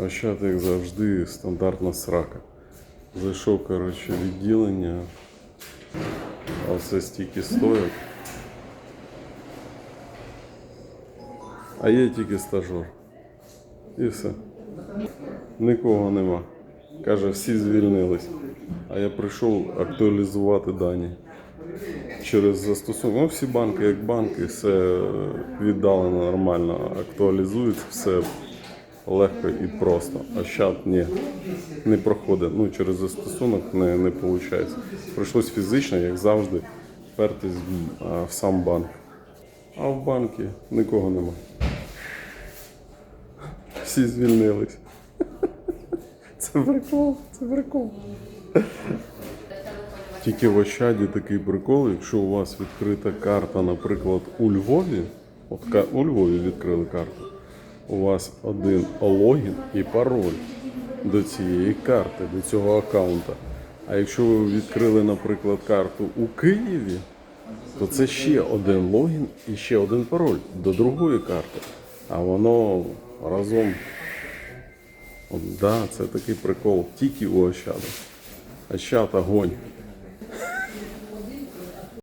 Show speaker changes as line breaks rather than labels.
А ще, як завжди, стандартна срака. Зайшов, коротше, відділення. А все стільки стоїть. А є тільки стажер. І все. Нікого нема. Каже, всі звільнились. А я прийшов актуалізувати дані через застосунок. Ну, всі банки, як банки, все віддалено нормально актуалізується, все легко і просто. А щат ні, не проходить. Ну, через застосунок не, не виходить. Прийшлось фізично, як завжди, впертись в сам банк. А в банку нікого нема. Всі звільнились. Це прикол, це прикол. Тільки в Ощаді такий прикол, якщо у вас відкрита карта, наприклад, у Львові, от у Львові відкрили карту, у вас один логін і пароль до цієї карти, до цього аккаунта. А якщо ви відкрили, наприклад, карту у Києві, то це ще один логін і ще один пароль до другої карти. А воно разом. От, да, це такий прикол тільки у Ощаду. Ощад огонь.